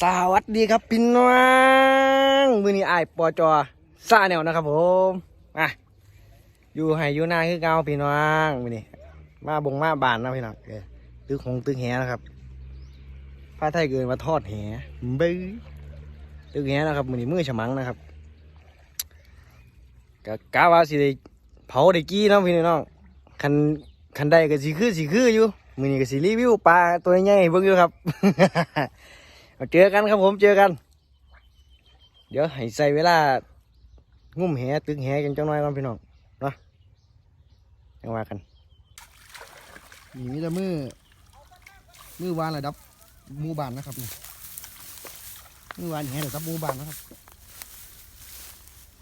สวัสดีครับพี่น้องมือนี้ไอ้ายปอจอซาแนวนะครับผมอะอยู่ให้อยู่หน้าคือเกาพี่น้องมือนี้มาบงมาบานนะพี่น้องตึกหงตึกแหนะครับผ้าไทยเกินมาทอดแหบื้อตึกแหนะครับมือนี้มือฉมังนะครับกะกะว่าสิได้เผาได้กี้นะพี่น้องคันคันใดก็สิคือสิคืออยู่มือนี้ก็สิรีวิวปลาตัวใหญ่ให้เบิ่งอยู่ครับ เจอกันครับผมเจอกัน เดี๋ยวให้ใส่เวลางุ่มแหตึกแหกันจังน้อยก่อนพี่น้องเนาะยังว่ากันนี่มีแต่มือมือวานระดับมูบานนะครับนี่มือวานแหระดับมูบานนะครับ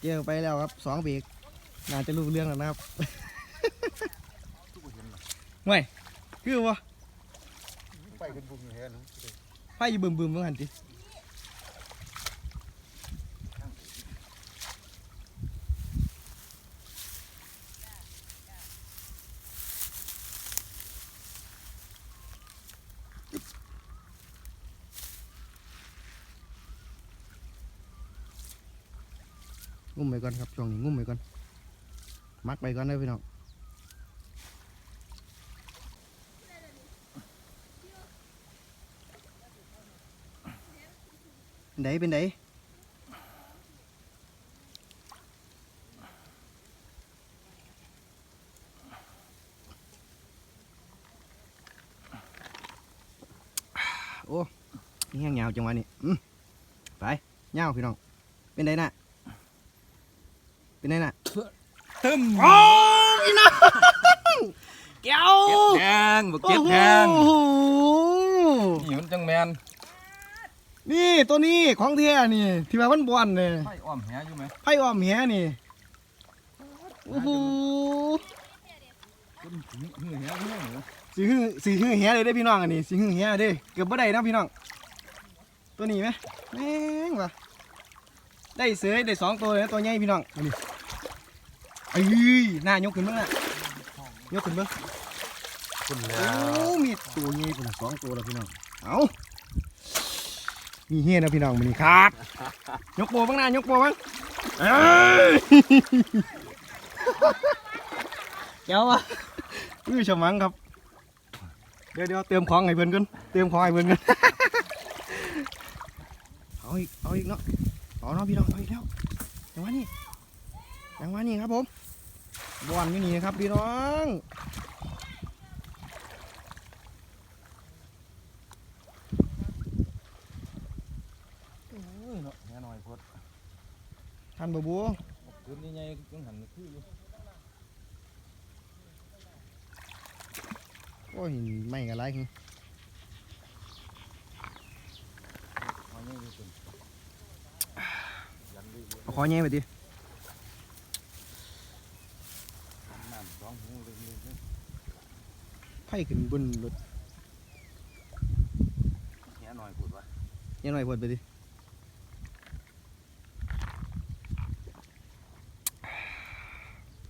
เจอไปแล้วครับสองเบรกน่าจะรู้เรื่องแล้วนะครับไม่คือวะไปเป็นบุญเห็นไฟ อยู่บึมบึมเมื่อหันติงุ่มไปก่อนครับช่วงนี้งุ่มไปก่อนมักไปก่อนเลยพี่น้อง เป็นไดเป็นไดโอ้นี่แห้งยาวจังวะนี่อืมไปยาวพี่น้องเป็ นไดน่ะเป็นไดน่ะตึมโอ้ยน้องเก้วแพงบักเก็ตแพงโอ้โหนี่มันจังแมนนี่ตัวนี้ของเทียนี่ ที่ว่ามันบอนเนี่ยไฟอ้อมแหอยู่ไหมไพ่อ้อมเหียนี่โอ้โหจนถึงหื้อแหอยู่ไหนสีหื้อสีหื้อเหียเลยได้อพี่น้องอันนี้สีหื้อเหียเด้เกือบบ่ได้นะพี่น้อง ตัวนี้ไหมแม่งว่ะได้เสือได้สองตัวเลยนะตัวใหญ่พี่น้องอันนี้เอ้ยหน้ายกขึ้นเบ้างน่ะยกขึ้นเบ้างคุณแล้โอ้วมีตัวใหญ่ปุ่นสองตัวแล้วพี่น้องเอา มีเฮียนะพี่น้องมันนี่ครับ ยกโบบ้างนะยกโบบ้างเอ้ยเจ้าวะอื้อฉมังครับ เดี๋ยวเดี๋ยวเติมของให้เพื่อนกันเติมของให้เพื่อนกันเอาอีกเอาอีกเนาะเอาเนาะพี่น้องเอาอีกแล้วอย่างว่านี่อย่างว่านี่ครับผมบอลไม่หนีครับพี่น้อง โอ้ยเนาะแหหน่อยพด ทันบบัวคืนนี้ไงจังหันคืออยู่โอ้ยไม่กันไรคือมาเนี่ยอยู่เป็นยันดีเอาคอแง่ไปดิน้ำสองหูเลยเลยไผ่ขึ้นบนรถแหหน่อยพูดว่ายังหน่อยพดไปดิ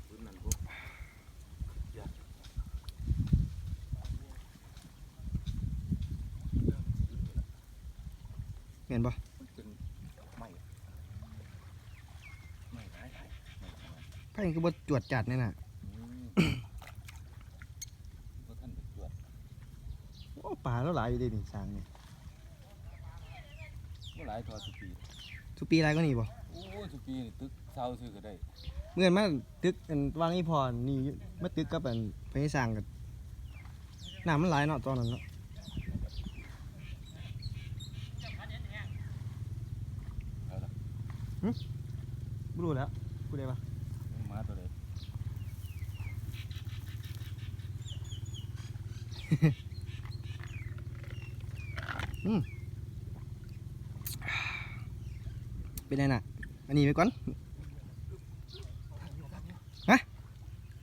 คืนนั้นพวก เห็นปะมันเป็นไม่ไม่ได้ไม่ได้ไผ่คือบดจวดจัดเนี่ยน่ะอืมเพราะท่านไปตรวจโอ้ป่าแล้วหลายอยู่ดินี่สร้างนี่เมื่อหลายทอสุปีทุกปีไรก็นี่บ่โอ้ยสุปีนี่ตึกเศร้าซื้อก็ได้เมื่อนมาตึกอันวางอีพรนี่อยู่มาตึกกับอันไปสร้างกันน้ำมันหลายเนาะตอนนั้นเนาะ เอาละ ไม่รู้แล้วพูดได้ปะหมาตัวใดเป็นไงน่ะ อันนี้ไปก่อน ฮะ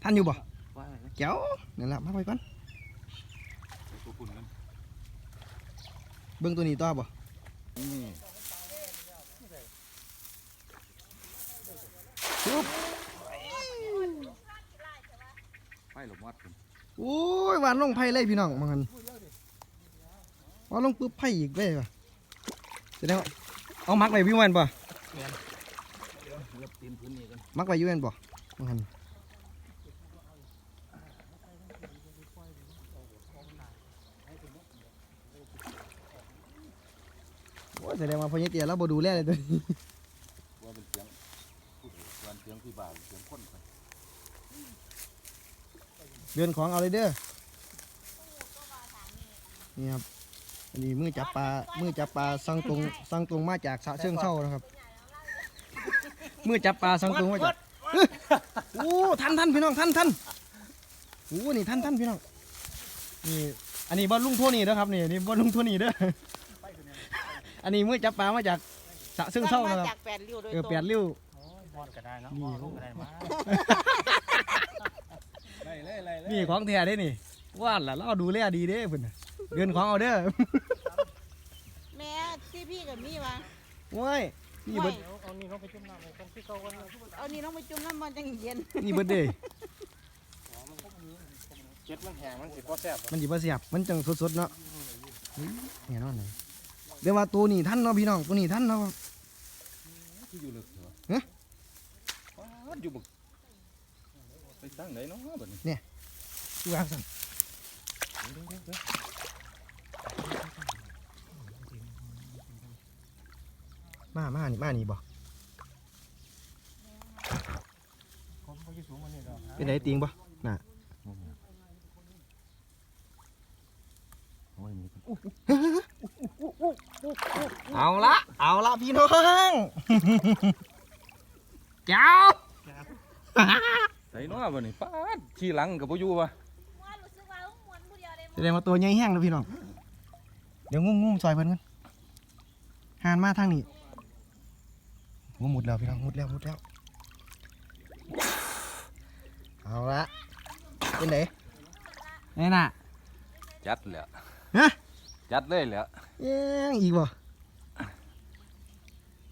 ท่านอยู่บ่ว่าอะไรนะเจ้านั่นแหละมาไปก่อนตัวคุณมันเบิ่งตัวนี้ต่อบ่ นี่ ปุ๊บ ไฟหลบวัดคุณโอ้ยหวานลงไผ่เลยพี่น้องมังหันหวานลงปุ๊บไผ่อีกเลยว่ะแสดงว่าเอามักไว้วิวแมนป่ะเดี๋ยวเลือบตีนพื้นนี่กันมักไว้วิวแมนป่ะมังหันโอ้ยแสดงว่าพอเยเตียแล้วบ่ดูแลเลยตัวนี้ว่าเป็นเสียงพูดวันเสียงที่บ่าวเสียงคนไป เดินของเอาเลยเด้อนี่ครับอันนี้มือจับปลามือจับปลาสั่งตรงสั่งตรงมาจากสะเชิงเช่านะครับมือจับปลาสั่งตรงมาจากเอ้ยโอ้ทันทันพี่น้องทันทันโอ้นี่ทันทันพี่น้องนี่อันนี้บอลลุงโทนี่เด้อครับนี่นี่บอลลุงโทนี่เด้ออันนี้มือจับปลามาจากสะเชิงเช่านะครับจากแปดริ้วโดยเออตรงแปดริ้วบอลก็ได้เนาะนี่ลูกก็ได้มาไล่ไล่ไล่ไล่ นี่ของแท้เด้นี่ว่านล่ะเราดูแลดีเด้เพิ่นน่ะเดินของเอาเด้อแม่ที่พี่กับมี่วะว้ายนี่เบิดเอาเอานี่ลงไปจุ่มน้ำในกันที่เขากันเอานี่น้องไปจุ่มน้ำมันจังเย็นนี่เบิดเด้เจ็ดมันแห้งมันสิบ่แซ่บมันสิบ่เสียบมันจังสดๆเนาะอุ๊ยแน่นอนเลยเดี๋ยวว่าตัวนี้ท่านเนาะพี่น้องตัวนี้ท่านเนาะที่อยู่ลึกเหรอฮะป๊าดอยู่บึก ไปสร้างไหนเนาะบัดนี้ดูอ่างสั่นเดี๋ยวเดี๋ยวเดี๋ยวมามา นี่มานี่บ่ผมก็อยู่สูงกว่านี้ดอกเป็นไดติงบ่น่ะโอ้ยมีคนเอาละเอาละพี่น้องเจ้าไหนเนาะบัดนี้ป๊าดขี่หลังกับพ่อยู่วะแสดงว่าตัวใหญ่แห้งนะพี่น้อง เดี๋ยวงุ้มงุ้มซอยเพิ่นกันหานมาทางนี้โอ้หมดแล้วพี่น้องหมดแล้วหมดแล้ว เอาละเป็นไดนี่น่ะ จัดแล้วฮะ จัดเลยแล้วยังอีกบ่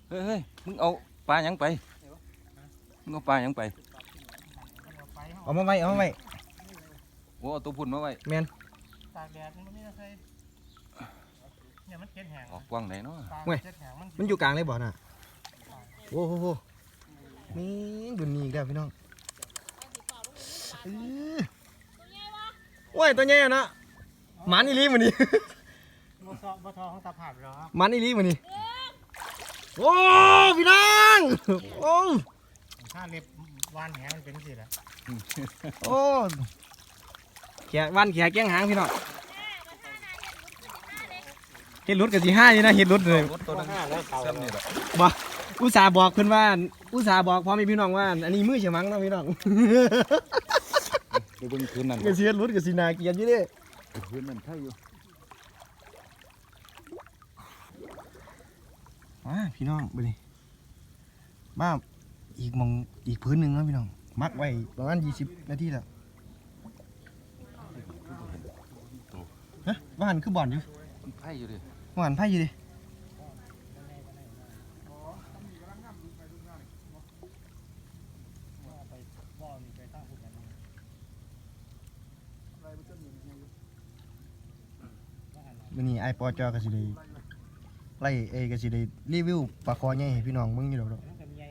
เฮ้ยเฮ้ยมึงเอาปลาหยังไปมึงเอาปลาหยังไป เอามาไว้เอามาไว้โอ้เอาตัวพุ่นมาไว้แมนตากแดดมันนี่นะใส่เนี่ยมันเจ็ดแห้งออกกว้างไหนเนาะตากเจ็ดแห้งมันมันอยู่กลางเลยบ่น่ะโอ้โหโหนี่ดุนนี่อีกแล้วพี่น้องอื้อโอ้ยตัวใหญ่อะนะหมันอีหลีมันนี่ บ่ซอบ่ทอของตาผาดหรอครับมันอีหลีมันนี่โอ้พี่น้องโอ้ถ้าเล็บวานแหมันเป็นสิแหละ โอ้แขกวันแขกแก้งหางพี่น้องเห็ดรถกับสีห้านี่นะเห็ดรถเลยรถตัวนั้นซ้ำนี่แหละบ่อุตส่าห์บอกเพิ่นว่า อุตส่าห์บอกพ่อแม่พี่น้องว่า อันนี้มือเฉียมังเนาะพี่น้องเดี๋ยวเบิ่งคืนนั่นก็สิเฮ็ดรถก็สินาเกลียดอยู่เด้คืนนั่นใช่อยู่อ่าพี่น้องเบ่นี่มาอีกหมองอีกพื้นหนึงเนาะพี่น้อง มักไว้ประมาณ20นาทีแล้วฮะว่าหันคือบ่อนอยู่มันไผ่อยู่ดิว่าหันไผอยู่ดิไปบ่อนี่ไปตั้งหุ่นกันมื้อนี้ไอ้ปอจอก็สิได้ไล่เอก็สิได้รีวิวปลาคอใหญ่ให้พี่น้องเบิ่งอยู่ดอกดอกมันก็มีไง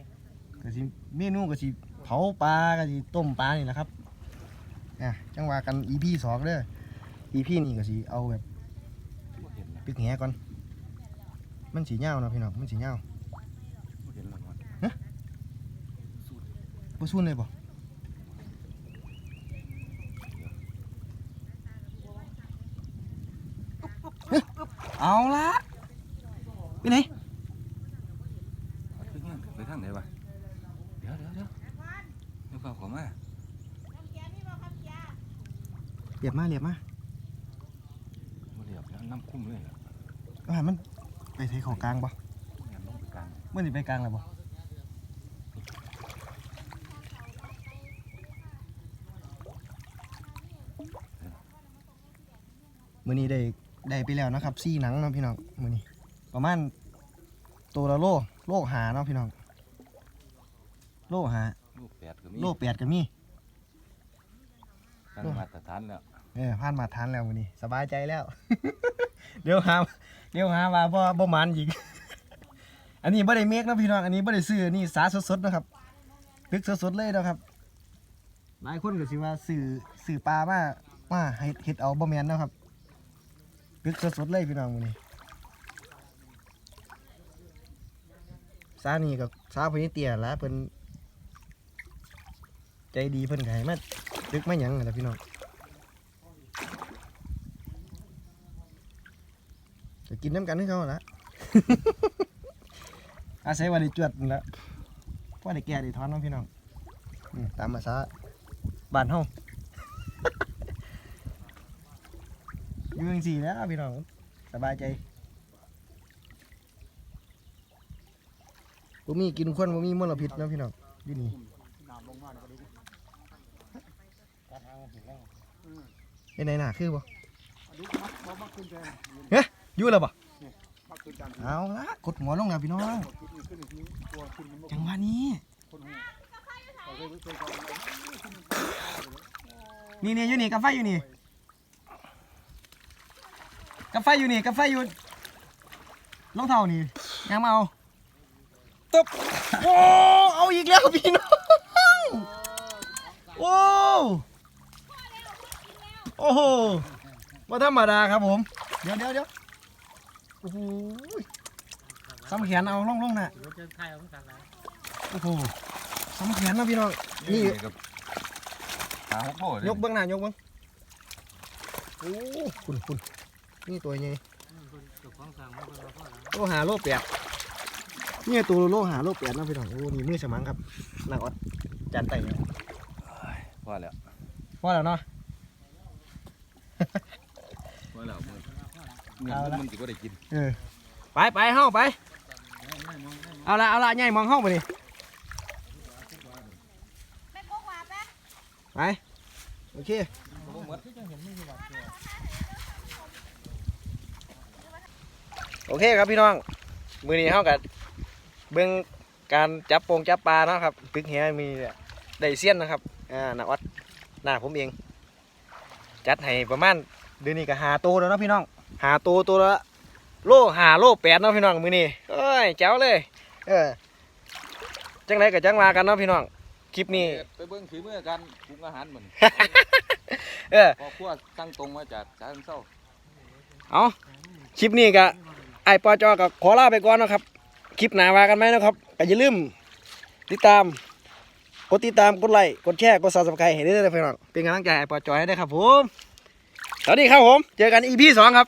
ก็สิเมนูก็สิ เผาปลาก็สิต้มปลานี่แหละครับอะจังว่ากัน EP สองเด้อ EP นี่ก็สิเอาแบบบ่เห็นนะตึกแหก่อน มันสีเหย้าเนาะพี่น้องมันสีเหย้าบ่เห็นหรอกมันบ่ซุ่นเลยบ่เฮ้ยเอาละไปไหน เอาขึ้นยังไปทางไหนวะเดี๋ยวเดี๋ยวเดี๋ยว เดี๋ยวเฝ้าเขอมาเรียบมาเรียบมาบ่เรียบแล้วน้ำคุ้มเลยอะเอาให้มันไปใส่ของกลางบ่งานลงไปกลางเมื่อนี่ไปกลางแล้วบ่มื้อนี้ได้ได้ไปแล้วนะครับซี่หนังเนาะพี่น้องมื้อนี้ประมาณตัวละโลโลหาเนาะพี่น้องโลหา ลูกแปดก็มีโลแปดก็มี ตั้งมาตรฐานแล้วเออผ่านมาทานแล้วมื้อนี้ สบายใจแล้ว เดี๋ยวหาเดี๋ยวหาว่าบ่บ่หมันอีก อันนี้บ่ได้เมกนะพี่น้องอันนี้บ่ได้ซื้อนี่สาสดๆนะครับตึกสดๆเลยนะครับ หลายคนก็สิว่าซื้อซื้อปลามามาเฮ็ดเฮ็ดเอาบ่แม่นเนาะครับตึกสดๆเลยพี่น้องมื้อนี้สานี่กับสาเพิ่นเตี้ยละเพิ่น ใจดีเพิ่นก็ให้มาตึกมาหยังนั่นล่ะพี่น้องจะกินน้ำกันให้เขาหั่นละอาศัยวันนี้จวดนั่นละพ่อได้แก่ได้ถอนเน้องพี่น้องอืมตามภาษาบ้านเฮาอยู่จังซี่แหล้วพี่น้องสบายใจบ่มีกินควันบ่มีมลพิษเนาะพี่น้องอยู่นี่ น้ำลงมาเนี่ยก็ดู เฮ็ดไหนน่ะคือบ่ดูมักบ่มักขึ้นแกงอยู่แล้วบ่มักขึ้นจังเอาละกดหัวลงแล้วพี่น้องขึ้นขึ้นขึ้นตัวขึ้นมันบ่จังหวะนี้คนหูเขาเคยเคยเขานี่นี่อยู่นี่กาแฟอยู่นี่กาแฟอยู่นี่กาแฟอยู่รองเท้านี่ยังมาเอาตบโอ้เอาอีกแล้วพี่น้องโอ้ โอ้โหว่าธรรมดาครับผม เดี๋ยวเดี๋ยวเดี๋ยวโอ้โหซ้ำแขนเอาล่องล่องๆน่ะรถเจอไข่เอาจากไหนโอ้โหซ้ำแขนนะพี่น้องนี่กับหาหกโลเลยยกเบื้องหน้ายกเบื้องโอ้คุณคุณนี่ตัวใหญ่เจ้าของสั่งมาเป็นเราพ่อแล้วโลหาโลแปดนี่ตัวโลหาโลแปดนะพี่น้องโอ้นี่มือสมังครับนางออดจานไต่เนี่ยพอแล้วพอแล้วเนาะ พอแล้วมึงเงินมันสิบ่ได้กินเออไปไปเฮ้าไป เอาละเอาละใหญ่มองเฮ้าไปดิไปโอเคโอเคครับพี่น้อง มือนี้เฮ้ากับเบื้องการจับโปงจับปลานะครับตึกแหมีได้เสี้ยนนะครับอ่านาออดหน้าผมเอง จัดให้ประมาณ เดือนนี้ก็หาตัวแล้วเนาะพี่น้อง หาตัวตัวละโลหาโลแปดเนาะพี่น้องมือนี้เอ้ยแจ๋วเลย เออจังไรกับจังมากันเนาะพี่น้องคลิปนี้ไปเบิ่งฝีมือกันปรุงอาหารเหมือนเออพอครัวตั้งตรงมาจากชาเชิงเซาเอาคลิปนี้ก็ไอ้ปอจอกับขอลาไปก่อนเนาะครับ คลิปหน้าว่ากันไหมนะครับก็อย่าลืมติดตามกดติดตามกดไลค์กดแชร์กดซับสไครต์ให้ได้เลยพี่น้องเป็นกำลังใจให้ปอจอยให้ได้ครับผม สวัสดีครับผม เจอกันอีพีสองครับ